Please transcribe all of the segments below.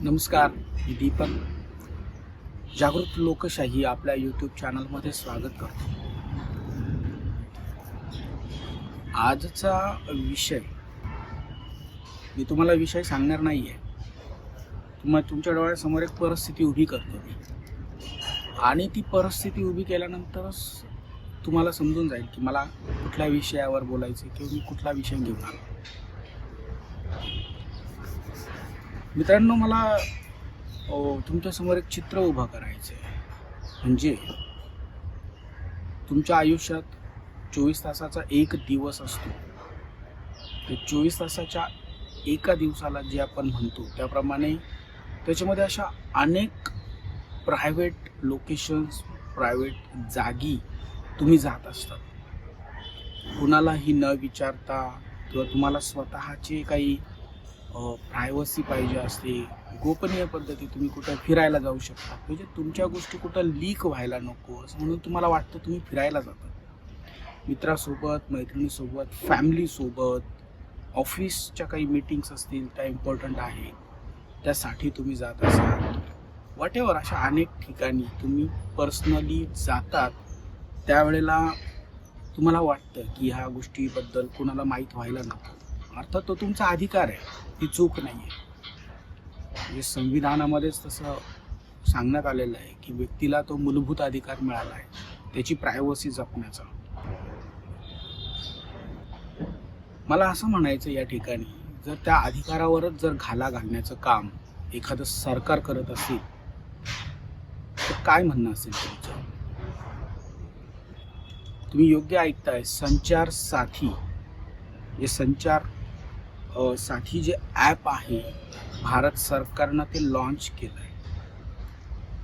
नमस्कार मी दीपक. जागृत लोकशाही आपल्या यूट्यूब चॅनलमध्ये स्वागत करतो. आजचा विषय मी तुम्हाला विषय सांगणार नाही आहे तुम्हाला तुमच्या डोळ्यासमोर एक परिस्थिती उभी करतो मी. आणि ती परिस्थिती उभी केल्यानंतरच तुम्हाला समजून जाईल की मला कुठल्या विषयावर बोलायचं किंवा मी कुठला विषय घेऊन आलो मित्रांनो मला तुमच्यासमोर एक चित्र उभं करायचं आहे. म्हणजे तुमच्या आयुष्यात चोवीस तासाचा एक दिवस असतो. ते चोवीस तासाच्या एका दिवसाला जे आपण म्हणतो त्याप्रमाणे त्याच्यामध्ये अशा अनेक प्रायव्हेट लोकेशन्स प्रायव्हेट जागी तुम्ही जात असतात. कुणालाही न विचारता किंवा तुम्हाला स्वतःचे काही प्रायव्हसी पाहिजे असते. गोपनीय पद्धती तुम्ही कुठं फिरायला जाऊ शकता. म्हणजे तुमच्या गोष्टी कुठं लीक व्हायला नको असं म्हणून तुम्हाला वाटतं तुम्ही फिरायला जाता. मित्रासोबत मैत्रिणीसोबत फॅमिलीसोबत ऑफिसच्या काही मीटिंग्स असतील त्या इम्पॉर्टंट आहे त्यासाठी तुम्ही जात असाल. वॉट एव्हर अशा अनेक ठिकाणी तुम्ही पर्सनली जातात. त्यावेळेला तुम्हाला वाटतं की ह्या गोष्टीबद्दल कुणाला माहीत व्हायला नको. अर्थात तो तुमचा अधिकार आहे. ती चूक नाही आहे म्हणजे संविधानामध्येच तसं सांगण्यात आलेलं आहे की व्यक्तीला तो मूलभूत अधिकार मिळाला आहे. त्याची प्रायव्हसी जपण्याचा. मला असं म्हणायचं या ठिकाणी जर त्या अधिकारावरच जर घाला घालण्याचं काम एखादं सरकार करत असेल तर काय म्हणणं असेल तुमचं? तुम्ही योग्य ऐकताय संचार साथी हे संचार साठी जे ॲप आहे भारत सरकारनं ते लॉन्च केलं आहे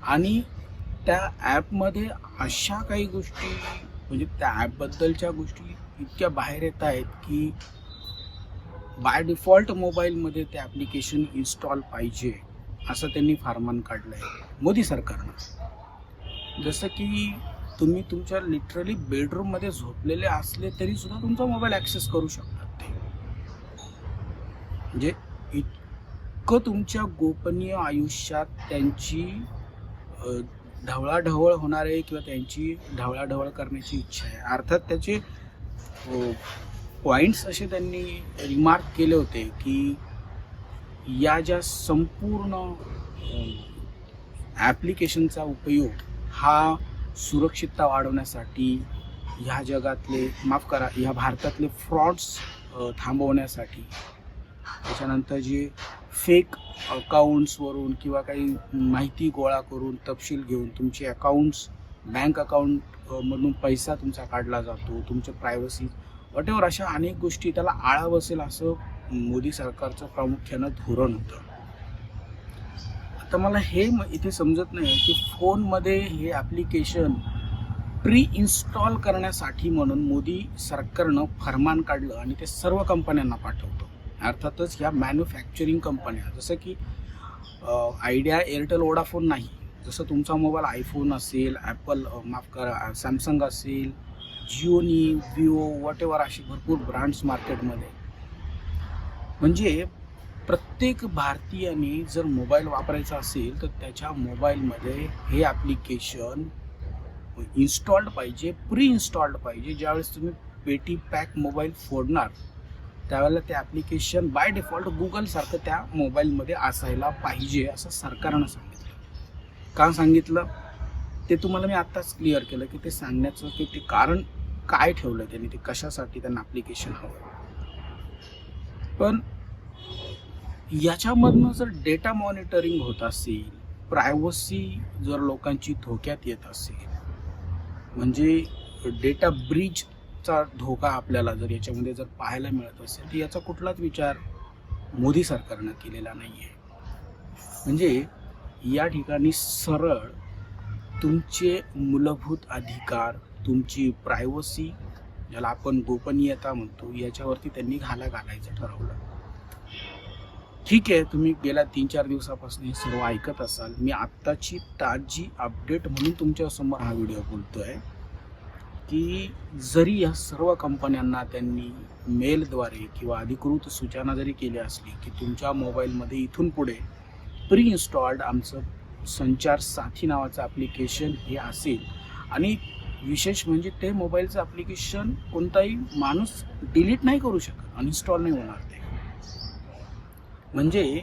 आणि त्या ॲपमध्ये अशा काही गोष्टी म्हणजे त्या ॲपबद्दलच्या गोष्टी इतक्या बाहेर येत आहेत की बाय डिफॉल्ट मोबाईलमध्ये ते ॲप्लिकेशन इन्स्टॉल पाहिजे असं त्यांनी फार्मान काढलं आहे मोदी सरकारनं. जसं की तुम्ही तुमच्या लिटरली बेडरूममध्ये झोपलेले असले तरी सुद्धा तुमचा मोबाईल ॲक्सेस करू शकता. म्हणजे इतकं तुमच्या गोपनीय आयुष्यात त्यांची ढवळाढवळ होणार आहे किंवा त्यांची ढवळाढवळ करण्याची इच्छा आहे. अर्थात त्याचे पॉईंट्स असे त्यांनी रिमार्क केले होते की या ज्या संपूर्ण ॲप्लिकेशनचा उपयोग हा सुरक्षितता वाढवण्यासाठी ह्या जगातले माफ करा ह्या भारतातले फ्रॉड्स थांबवण्यासाठी त्याच्यानंतर जे फेक अकाउंट्सवरून किंवा काही माहिती गोळा करून तपशील घेऊन तुमचे अकाउंट्स बँक अकाउंटमधून पैसा तुमचा काढला जातो तुमच्या प्रायव्हसी वॉटेवर अशा अनेक गोष्टी त्याला आळा बसेल असं मोदी सरकारचं प्रामुख्यानं धोरण होतं. आता मला हे इथे समजत नाही की फोनमध्ये हे ॲप्लिकेशन प्री इन्स्टॉल करण्यासाठी म्हणून मोदी सरकारनं फरमान काढलं आणि ते सर्व कंपन्यांना पाठवतं. अर्थातच ह्या मॅन्युफॅक्चरिंग कंपन्या जसं की आयडिया एअरटेल ओडाफोन नाही. जसं तुमचा मोबाईल आयफोन असेल ॲपल माफ करा सॅमसंग असेल जिओनी विवो वॉट एव्हर असे भरपूर ब्रँड्स मार्केटमध्ये म्हणजे प्रत्येक भारतीयाने जर मोबाईल वापरायचा असेल तर त्याच्या मोबाईलमध्ये हे ॲप्लिकेशन इन्स्टॉल्ड पाहिजे प्री इन्स्टॉल्ड पाहिजे. ज्यावेळेस तुम्ही पेटी पॅक मोबाईल फोडणार त्यावेळेला ते ॲप्लिकेशन बाय डिफॉल्ट गुगलसारखं त्या मोबाईलमध्ये असायला पाहिजे असं सरकारनं सांगितलं. का सांगितलं? ते तुम्हाला मी आत्ताच क्लिअर केलं की ते सांगण्याचं की ते कारण काय ठेवलं त्यांनी ते कशासाठी त्यांना ॲप्लिकेशन हवं. पण याच्यामधनं जर डेटा मॉनिटरिंग होत असेल प्रायव्हसी जर लोकांची धोक्यात येत असेल म्हणजे डेटा चा धोका आपल्याला जर याच्यामध्ये जर पाहायला मिळत असेल तर याचा कुठलाच विचार मोदी सरकारनं केलेला नाही आहे म्हणजे या ठिकाणी सरळ तुमचे मूलभूत अधिकार तुमची प्रायव्हसी ज्याला आपण गोपनीयता म्हणतो याच्यावरती त्यांनी घाला घालायचं ठरवलं. ठीक आहे तुम्ही गेल्या तीन चार दिवसापासून हे सर्व ऐकत असाल. मी आत्ताची ताजी अपडेट म्हणून तुमच्यासमोर हा व्हिडिओ बोलतो आहे की जरी या सर्व कंपन्यांना त्यांनी मेलद्वारे किंवा अधिकृत सूचना जरी केल्या असली की तुमच्या मोबाईलमध्ये इथून पुढे प्री इन्स्टॉल्ड आमचं संचार साथी नावाचं ॲप्लिकेशन हे असेल. आणि विशेष म्हणजे ते मोबाईलचं ॲप्लिकेशन कोणताही माणूस डिलीट नाही करू शकत अनइन्स्टॉल नाही होणार ते. म्हणजे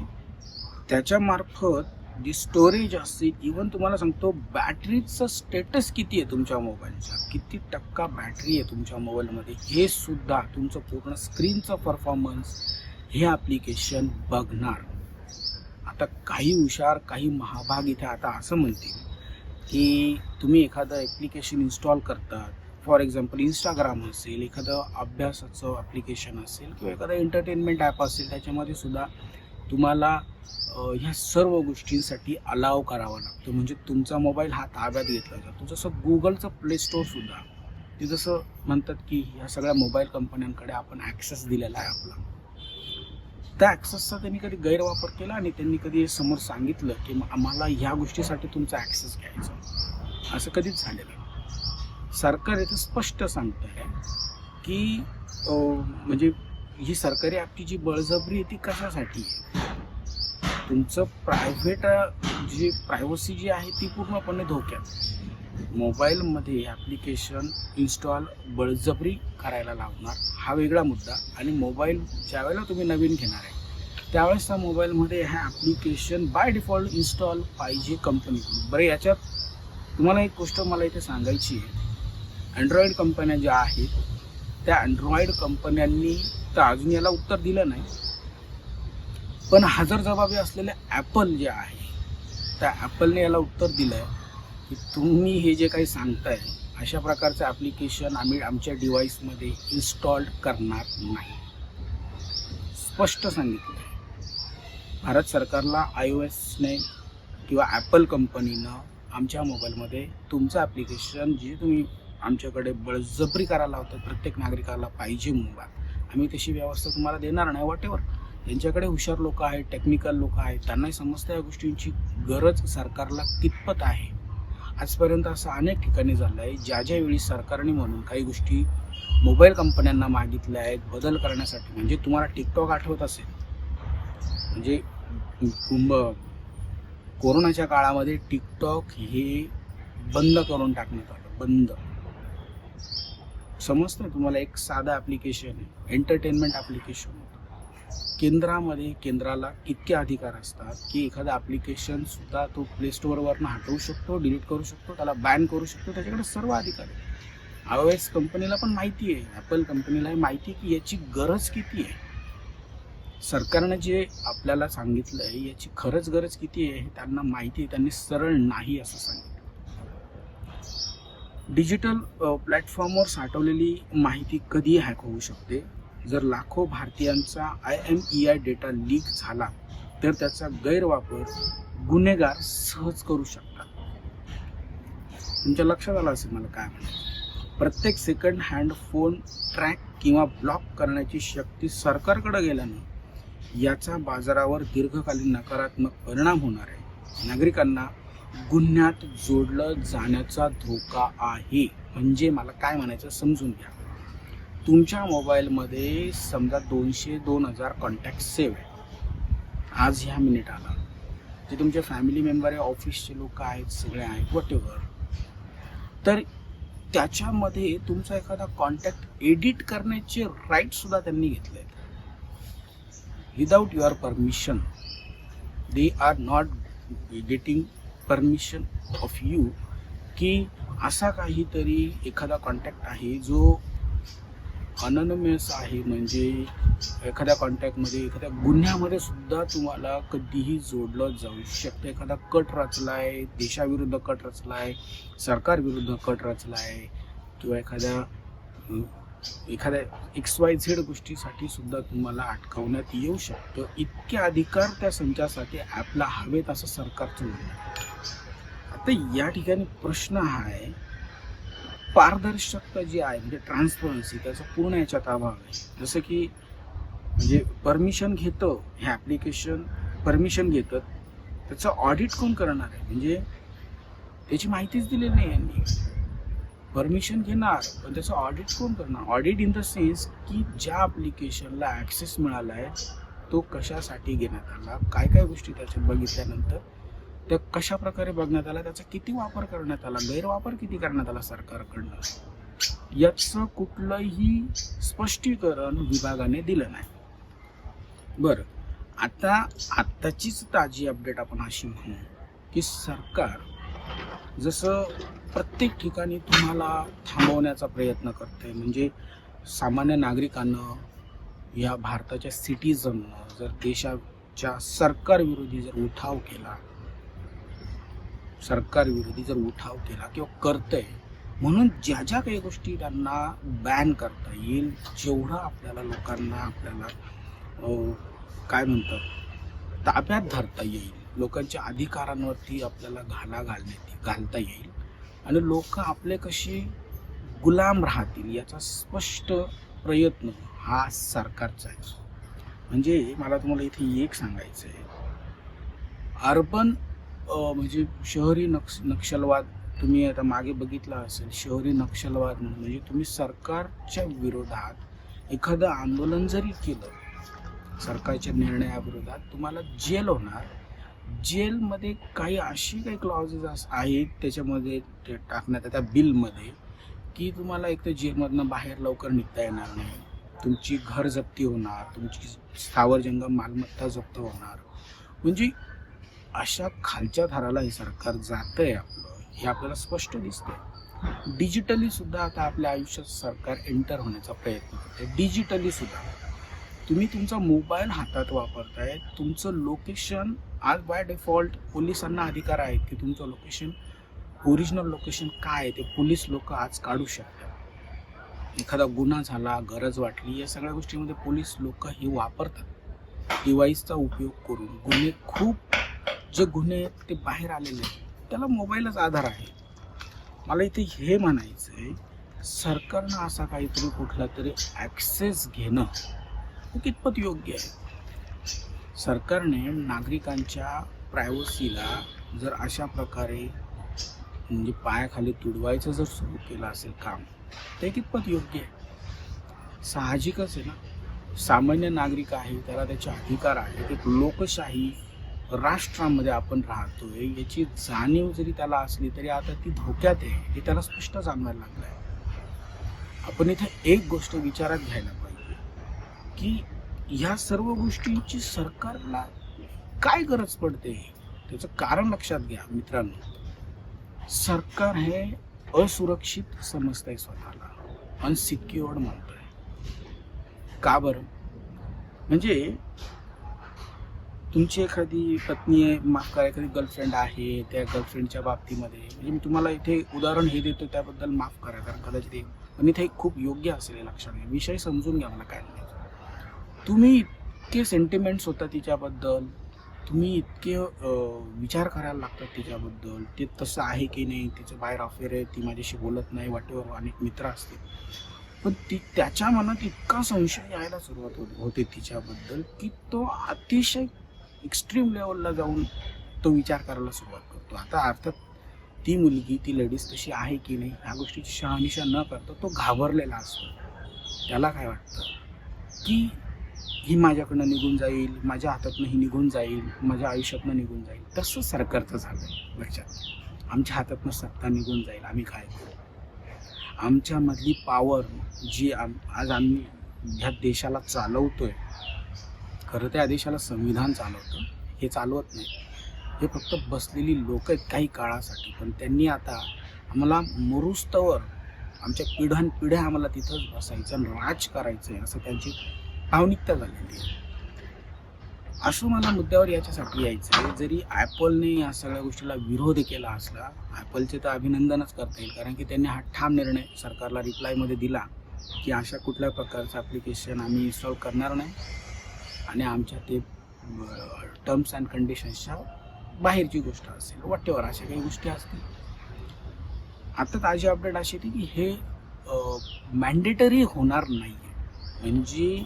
त्याच्यामार्फत जी स्टोरेज असते इवन तुम्हाला सांगतो बॅटरीचं स्टेटस किती आहे तुमच्या मोबाईलचा किती टक्का बॅटरी आहे तुमच्या मोबाईलमध्ये हे सुद्धा तुमचं पूर्ण स्क्रीनचं परफॉर्मन्स हे ॲप्लिकेशन बघणार. आता काही हुशार काही महाभाग इथे आता असं म्हणतील की तुम्ही एखादं ॲप्लिकेशन इन्स्टॉल करतात. फॉर एक्झाम्पल इंस्टाग्राम असेल एखादं अभ्यासाचं ॲप्लिकेशन असेल किंवा एखादं एंटरटेनमेंट ॲप असेल त्याच्यामध्ये सुद्धा तुम्हाला ह्या सर्व गोष्टींसाठी अलाव करावा लागतो. म्हणजे तुमचा मोबाईल हा ताब्यात घेतला जातो. जसं गुगलचं प्ले स्टोअरसुद्धा ते जसं म्हणतात की ह्या सगळ्या मोबाईल कंपन्यांकडे आपण ॲक्सेस दिलेला आहे आपला. त्या ॲक्सेसचा त्यांनी कधी गैरवापर केला आणि त्यांनी कधी समोर सांगितलं की आम्हाला ह्या गोष्टीसाठी तुमचा ॲक्सेस घ्यायचा असं कधीच झालेलं नाही. सरकार इथं स्पष्ट सांगत आहे की म्हणजे ही सरकारी ॲपची जी बळजबरी आहे ती कशासाठी आहे? तुमचं प्रायव्हेट जी प्रायव्हसी जी आहे ती पूर्णपणे धोक्यात. मोबाईलमध्ये ॲप्लिकेशन इन्स्टॉल बळजबरी करायला लावणार हा वेगळा मुद्दा. आणि मोबाईल ज्यावेळेला तुम्ही नवीन घेणार आहे त्यावेळेस त्या मोबाईलमध्ये ह्या ॲप्लिकेशन बाय डिफॉल्ट इन्स्टॉल पाहिजे कंपनीकडून बरं याच्यात तुम्हाला एक गोष्ट मला इथे सांगायची आहे. अँड्रॉईड कंपन्या ज्या आहेत त्या अँड्रॉईड कंपन्यांनी तर अजून याला उत्तर दिलं नाही. पण हजर जबाबी असलेले ॲपल जे आहे त्या ॲपलने याला उत्तर दिलं आहे की तुम्ही हे जे काही सांगताय अशा प्रकारचं ॲप्लिकेशन आम्ही आमच्या डिव्हाइसमध्ये इन्स्टॉल करणार नाही. स्पष्ट सांगितलं आहे भारत सरकारला आय ओ एसने किंवा ॲपल कंपनीनं आमच्या मोबाईलमध्ये तुमचं ॲप्लिकेशन जे तुम्ही आमच्याकडे बळजबरी करायला होतं प्रत्येक नागरिकाला पाहिजे मोबाईल आम्ही तशी व्यवस्था तुम्हाला देणार नाही वाटेवर त्यांच्याकडे हुशार लोक आहेत टेक्निकल लोक आहेत त्यांनाही समजतं या गोष्टींची गरज सरकारला कितपत आहे. आजपर्यंत असं अनेक ठिकाणी झालं आहे ज्या ज्या वेळी सरकारने म्हणून काही गोष्टी मोबाईल कंपन्यांना मागितल्या आहेत बदल करण्यासाठी. म्हणजे तुम्हाला टिकटॉक आठवत असेल. म्हणजे कुंभ कोरोनाच्या काळामध्ये टिकटॉक हे बंद करून टाकण्यात आलं बंद. समजतं तुम्हाला? एक साधं ॲप्लिकेशन आहे एंटरटेनमेंट ॲप्लिकेशन केंद्रामध्ये केंद्राला इतके अधिकार असतात की एखादं ॲप्लिकेशन सुद्धा तो प्ले स्टोअरवरनं हटवू शकतो डिलीट करू शकतो त्याला बॅन करू शकतो त्याच्याकडे सर्व अधिकार आहे आय ओ एस कंपनीला पण माहिती आहे ॲपल कंपनीला माहिती आहे की याची गरज किती आहे. सरकारनं जे आपल्याला सांगितलं आहे याची खरंच गरज किती आहे हे त्यांना माहिती आहे त्यांनी सरळ नाही असं सांगितलं. डिजिटल प्लॅटफॉर्मवर साठवलेली माहिती कधी हॅक होऊ शकते. जर लाखो भारतीयांचा I M E I data leak झाला तर त्याचा गैरवापर गुन्हेगार सहज करू शकतात. तुमच्या लक्षात आलं असेल मला काय म्हणायचं? प्रत्येक सेकंड हँड फोन ट्रॅक किंवा ब्लॉक करण्याची शक्ती सरकारकडे गेल्याने याचा बाजारावर दीर्घकालीन नकारात्मक परिणाम होणार आहे. नागरिकांना गुन्ह्यात जोडलं जाण्याचा धोका आहे. म्हणजे मला काय म्हणायचं समजून घ्या. तुमच्या मोबाईलमध्ये समजा दोनशे दोन हजार कॉन्टॅक्ट सेव्ह आहे आज ह्या मिनिटाला जे तुमचे फॅमिली मेंबर आहे ऑफिसचे लोक आहेत सगळे आहेत वट तर त्याच्यामध्ये तुमचा एखादा कॉन्टॅक्ट एडिट करण्याचे राईट सुद्धा त्यांनी घेतले without your permission they are not getting permission of you की असा काहीतरी एखादा कॉन्टॅक्ट आहे जो अननमेस आहे. म्हणजे एखाद्या कॉन्टॅक्टमध्ये एखाद्या गुन्ह्यामध्ये सुद्धा तुम्हाला कधीही जोडलं जाऊ शकतं. एखादा कट रचलाय देशाविरुद्ध कट रचलाय सरकारविरुद्ध कट रचलाय किंवा एखाद्या एखाद्या एक्स वाय झेड गोष्टीसाठी सुद्धा तुम्हाला अटकवण्यात येऊ शकतं. इतके अधिकार त्या संचासाठी ॲपला हवेत असं सरकारचं म्हणणं आहे. आता या ठिकाणी प्रश्न हा आहे पारदर्शकता जी आहे म्हणजे ट्रान्सपरन्सी त्याचा पूर्ण याच्यात अभाव आहे. जसं की म्हणजे परमिशन घेतं हे ॲप्लिकेशन परमिशन घेतं त्याचं ऑडिट कोण करणार आहे? म्हणजे त्याची माहितीच दिलेली नाही यांनी. परमिशन घेणार पण त्याचं ऑडिट कोण करणार? ऑडिट इन द सेन्स की ज्या ॲप्लिकेशनला ॲक्सेस मिळाला आहे तो कशासाठी घेण्यात आला? काय काय गोष्टी त्याच्यात बघितल्यानंतर त्या कशा प्रकारे बघण्यात आला? त्याचा किती वापर करण्यात आला? गैरवापर किती करण्यात आला सरकारकडनं? याचं कुठलंही स्पष्टीकरण विभागाने दिलं नाही. बरं आता आत्ताचीच ताजी अपडेट आपण अशी म्हणू की सरकार जसं प्रत्येक ठिकाणी तुम्हाला थांबवण्याचा प्रयत्न करते म्हणजे सामान्य नागरिकांना या भारताच्या सिटीजननं जर देशाच्या सरकारविरोधी जर उठाव केला सरकारविरोधी जर उठाव केला किंवा करतंय म्हणून ज्या ज्या काही गोष्टी त्यांना बॅन करता येईल जेवढं आपल्याला लोकांना आपल्याला काय म्हणतात ताब्यात धरता येईल लोकांच्या अधिकारांवरती आपल्याला घाला घालण्यात घालता येईल आणि लोक आपले कसे गुलाम राहतील याचा स्पष्ट प्रयत्न हा सरकारचा आहे. म्हणजे मला तुम्हाला इथे एक सांगायचं आहे अर्बन म्हणजे शहरी नक्ष नक्षलवाद तुम्ही आता मागे बघितला असेल शहरी नक्षलवाद म्हणून. म्हणजे तुम्ही सरकारच्या विरोधात एखादं आंदोलन जरी केलं सरकारच्या निर्णयाविरोधात तुम्हाला जेल होणार. जेलमध्ये काही अशी काही क्लॉजेस आहेत त्याच्यामध्ये ते टाकण्यात त्या बिलमध्ये की तुम्हाला एक तर जेलमधनं बाहेर लवकर निघता येणार नाही. तुमची घर जप्ती होणार तुमची स्थावर जंगम मालमत्ता जप्त होणार. म्हणजे अशा खालच्या थराला हे सरकार जात आहे आपलं हे आपल्याला स्पष्ट दिसतंय. डिजिटली सुद्धा आता आपल्या आयुष्यात सरकार एंटर होण्याचा प्रयत्न करते डिजिटली सुद्धा. तुम्ही तुमचा मोबाईल हातात वापरताय तुमचं लोकेशन आज बाय डिफॉल्ट पोलिसांना अधिकार आहेत की तुमचं लोकेशन ओरिजिनल लोकेशन काय आहे ते पोलीस लोक आज काढू शकतात. एखादा गुन्हा झाला गरज वाटली या सगळ्या गोष्टीमध्ये पोलीस लोक हे वापरतात. डिवाईसचा उपयोग करून. गुन्हे खूप जे गुन्हे आहेत ते बाहेर आलेले आहेत त्याला मोबाईलच आधार आहे. मला इथे हे म्हणायचं आहे सरकारनं असा काहीतरी कुठला तरी ॲक्सेस घेणं हे कितपत योग्य आहे? सरकारने नागरिकांच्या प्रायव्हसीला जर अशा प्रकारे म्हणजे पायाखाली तुडवायचं जर सुरू केलं असेल काम ते कितपत योग्य आहे? साहजिकच आहे ना? सामान्य नागरिक आहे त्याला त्याचे अधिकार आहेत एक लोकशाही राष्ट्रामध्ये आपण राहतोय याची जाणीव जरी त्याला असली तरी आता ती धोक्यात आहे हे त्याला स्पष्ट जाणवायला लागलं आहे आपण इथे एक गोष्ट विचारात घ्यायला पाहिजे की ह्या सर्व गोष्टींची सरकारला काय गरज पडते? त्याचं कारण लक्षात घ्या मित्रांनो. सरकार हे असुरक्षित समजतंय स्वतःला अनसिक्युअर्ड म्हणतोय. का बरं? म्हणजे तुमची एखादी पत्नी आहे माफ करा एखादी गर्लफ्रेंड आहे त्या गर्लफ्रेंडच्या बाबतीमध्ये म्हणजे मी तुम्हाला इथे उदाहरण हे देतो त्याबद्दल माफ करा कारण कदाचित हे पण इथे खूप योग्य असेल हे लक्षात घ्या विषय समजून घ्या मला काय तुम्ही इतके सेंटिमेंट्स होता तिच्याबद्दल तुम्ही इतके विचार करायला लागतात तिच्याबद्दल ते तसं आहे की नाही तिचं बाहेर अफेअर आहे ती माझ्याशी बोलत नाही वाटेवर अनेक मित्र असतील. पण ती त्याच्या मनात इतका संशय यायला सुरुवात होत होते तिच्याबद्दल की तो अतिशय एक्स्ट्रीम लेवलला जाऊन तो विचार करायला सुरुवात करतो. आता अर्थात ती मुलगी ती लेडीज तशी आहे की नाही ह्या गोष्टीची शहानिशा न करता तो घाबरलेला असतो. त्याला काय वाटतं? की ही माझ्याकडनं निघून जाईल माझ्या हातातनं ही निघून जाईल माझ्या आयुष्यातनं निघून जाईल. तसं सरकारचं झालं आहे लक्षात आमच्या हातातनं सत्ता निघून जाईल आम्ही काय करू? आमच्यामधली पॉवर जी आम आज आम्ही ह्या देशाला चालवतो आहे खरं त्या देशाला संविधान चालवतं हे चालवत नाही. हे फक्त बसलेली लोक आहेत काही काळासाठी. पण त्यांनी आता आम्हाला मरुस्तवर आमच्या पिढ्यानपिढ्या आम्हाला तिथंच बसायचं आणि राज करायचं आहे असं त्यांची भावनिकता झालेली आहे. असं मला मुद्द्यावर याच्यासाठी यायचं आहे जरी ॲपलने या सगळ्या गोष्टीला विरोध केला असला ॲपलचे तर अभिनंदनच करता येईल कारण की त्यांनी हा ठाम निर्णय सरकारला रिप्लायमध्ये दिला की अशा कुठल्या प्रकारचं ॲप्लिकेशन आम्ही इन्स्टॉल करणार नाही. आणि आमच्या ते टर्म्स अँड कंडिशन्सच्या बाहेरची गोष्ट असेल वाटेवर अशा काही गोष्टी असतील. आता ताजी अपडेट अशी होती की हे मॅन्डेटरी होणार नाही आहे म्हणजे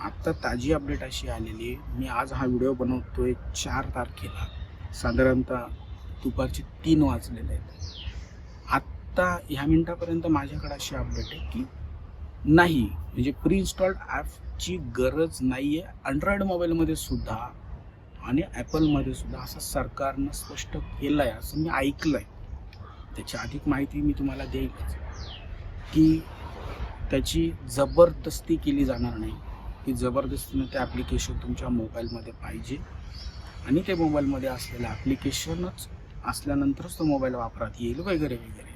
आत्ता ताजी अपडेट अशी आलेली आहे. मी आज हा व्हिडिओ बनवतोय चार तारखेला. साधारणतः दुपारचे तीन वाजलेले आहेत. आत्ता ह्या मिनटापर्यंत माझ्याकडे अशी अपडेट आहे की नाही. म्हणजे प्री इन्स्टॉल्ड ॲपची गरज नाही आहे अँड्रॉइड मोबाईलमध्ये सुद्धा आणि ॲपलमध्ये सुद्धा असं सरकारनं स्पष्ट केलं आहे असं मी ऐकलं आहे त्याची अधिक माहिती मी तुम्हाला देईलच. की त्याची जबरदस्ती केली जाणार नाही. की जबरदस्तीनं ते ॲप्लिकेशन तुमच्या मोबाईलमध्ये पाहिजे. आणि ते मोबाईलमध्ये असलेलं ॲप्लिकेशनच असल्यानंतरच तो मोबाईल वापरात येईल वगैरे वगैरे.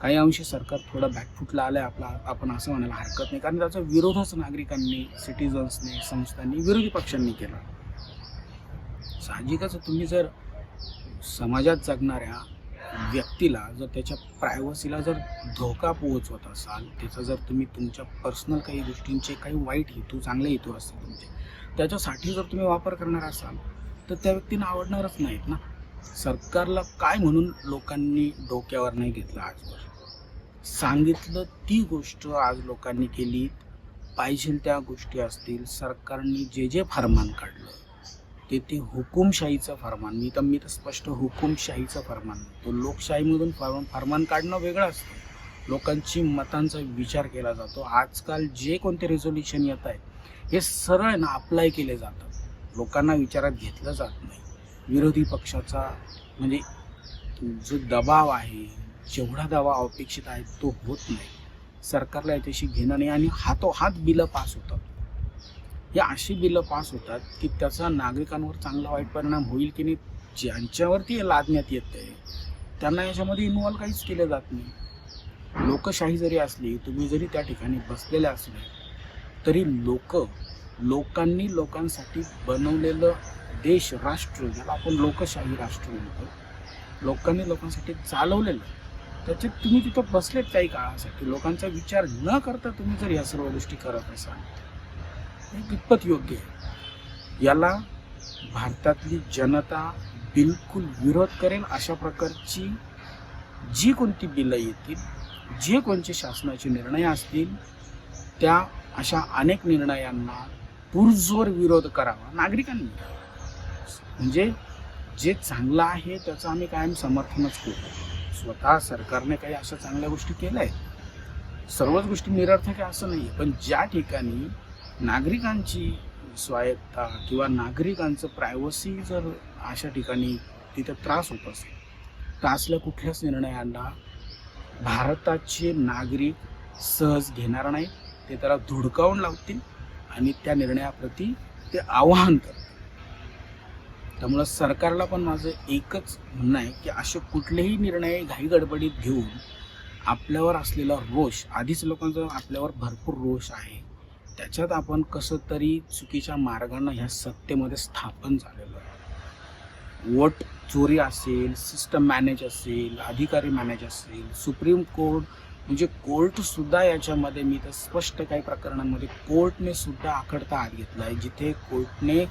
काही अंशी सरकार थोडं बॅकफुटला आलं आहे आपला आपण असं म्हणायला हरकत नाही. कारण त्याचा विरोधच नागरिकांनी सिटिझन्सनी संस्थांनी विरोधी पक्षांनी केला. साहजिकच तुम्ही जर समाजात जगणाऱ्या व्यक्तीला जर त्याच्या प्रायव्हसीला जर धोका पोहोचवत असाल त्याचा जर तुम्ही तुमच्या पर्सनल काही गोष्टींचे काही वाईट हेतू चांगले हेतू असतील तुमचे त्याच्यासाठी जर तुम्ही वापर करणार असाल तर त्या व्यक्तींना आवडणारच नाहीत ना. सरकारला काय म्हणून लोकांनी डोक्यावर नाही घेतलं आजवर? सांगितलं ती गोष्ट आज लोकांनी केली. पाहिजे त्या गोष्टी असतील. सरकारने जे जे फरमान काढलं ते ते हुकुमशाहीचं फरमान. मी तर मी तर स्पष्ट हुकुमशाहीचं फरमान तो लोकशाहीमधून फरमान फरमान काढणं वेगळं असतं. लोकांची मतांचा विचार केला जातो. आजकाल जे कोणते रेझोल्युशन येत आहे हे सरळ ना अप्लाय केले जातात. लोकांना विचारात घेतलं जात नाही. विरोधी पक्षाचा म्हणजे जो दबाव आहे जेवढा दावा अपेक्षित आहे तो होत नाही. सरकारला याच्याशी घेणं नाही आणि हातोहात बिलं पास होतात. या अशी बिलं पास होतात की त्याचा नागरिकांवर चांगला वाईट परिणाम होईल की नाही ज्यांच्यावरती हे लादण्यात येत आहे त्यांना याच्यामध्ये इन्व्हॉल्व काहीच केलं जात नाही. लोकशाही जरी असली तुम्ही जरी त्या ठिकाणी बसलेले असले तरी लोक लोकांनी लोकांसाठी बनवलेलं देश राष्ट्र ज्याला आपण लोकशाही राष्ट्र म्हणतो लोकांनी लोकांसाठी चालवलेलं त्याच्यात तुम्ही तिथं बसलेत काही काळासाठी. लोकांचा विचार न करता तुम्ही जर या सर्व गोष्टी करत असाल हे कितपत योग्य आहे? याला भारतातली जनता बिलकुल विरोध करेल अशा प्रकारची जी कोणती बिलं येतील जे कोणते शासनाचे निर्णय असतील त्या अशा अनेक निर्णयांना पुरजोर विरोध करावा नागरिकांनी. म्हणजे जे चांगलं आहे त्याचं आम्ही कायम समर्थनच करू. स्वतः सरकारने काही अशा चांगल्या गोष्टी केल्या आहेत? सर्वच गोष्टी निरर्थक आहे असं नाही पण ज्या ठिकाणी नागरिकांची स्वायत्ता किंवा नागरिकांचं प्रायव्हसी जर अशा ठिकाणी तिथे त्रास होत असेल तर असल्या कुठल्याच निर्णयांना भारताचे नागरिक सहज घेणार नाही ते त्याला धुडकावून लावतील आणि त्या निर्णयाप्रती ते आवाहन करतील. त्यामुळं सरकारला पण माझं एकच म्हणणं आहे की असे कुठलेही निर्णय घाईगडबडीत घेऊन आपल्यावर असलेला रोष आधीच लोकांचा आपल्यावर भरपूर रोष आहे त्याच्यात आपण कसं तरी चुकीच्या मार्गानं ह्या सत्तेमध्ये स्थापन झालेलो आहे. वोट चोरी असेल सिस्टम मॅनेज असेल अधिकारी मॅनेज असेल सुप्रीम कोर्ट म्हणजे कोर्टसुद्धा याच्यामध्ये मी तर स्पष्ट काही प्रकरणांमध्ये कोर्टने सुद्धा आखडता आत घेतला आहे जिथे कोर्टने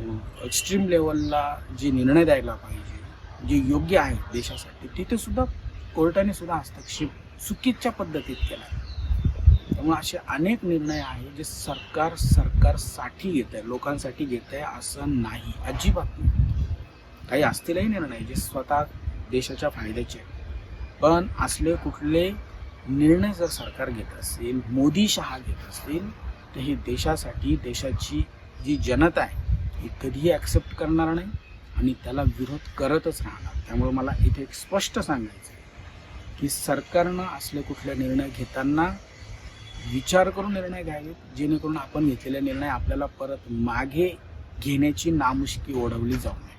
एक्स्ट्रीम लेवलला जे निर्णय द्यायला पाहिजे जे योग्य आहे देशासाठी तिथे सुद्धा कोर्टाने सुद्धा हस्तक्षेप चुकीच्या पद्धतीत केला आहे त्यामुळे असे अनेक निर्णय आहेत जे सरकार सरकारसाठी घेत आहे लोकांसाठी घेत आहे असं नाही अजिबात नाही. काही असतीलही निर्णय जे स्वतः देशाच्या फायद्याचे पण असले कुठले निर्णय जर सरकार घेत असेल मोदी शहा घेत असतील तर हे देशासाठी देशाची जी जनता आहे हे कधीही ॲक्सेप्ट करणार नाही आणि त्याला विरोध करतच राहणार. त्यामुळे मला इथे एक स्पष्ट सांगायचं आहे की सरकारनं असले कुठले निर्णय घेताना विचार करून निर्णय घ्यावेत जेणेकरून आपण घेतलेले निर्णय आपल्याला परत मागे घेण्याची नामुष्की ओढवली जाऊ नये.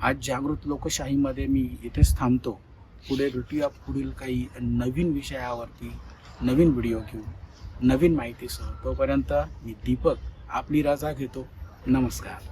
आज जागृत लोकशाहीमध्ये मी इथेच थांबतो. पुढे भेटूया पुढील काही नवीन विषयावरती नवीन व्हिडिओ घेऊन नवीन माहितीसह. तोपर्यंत मी दीपक आपली रजा घेतो. नमस्कार.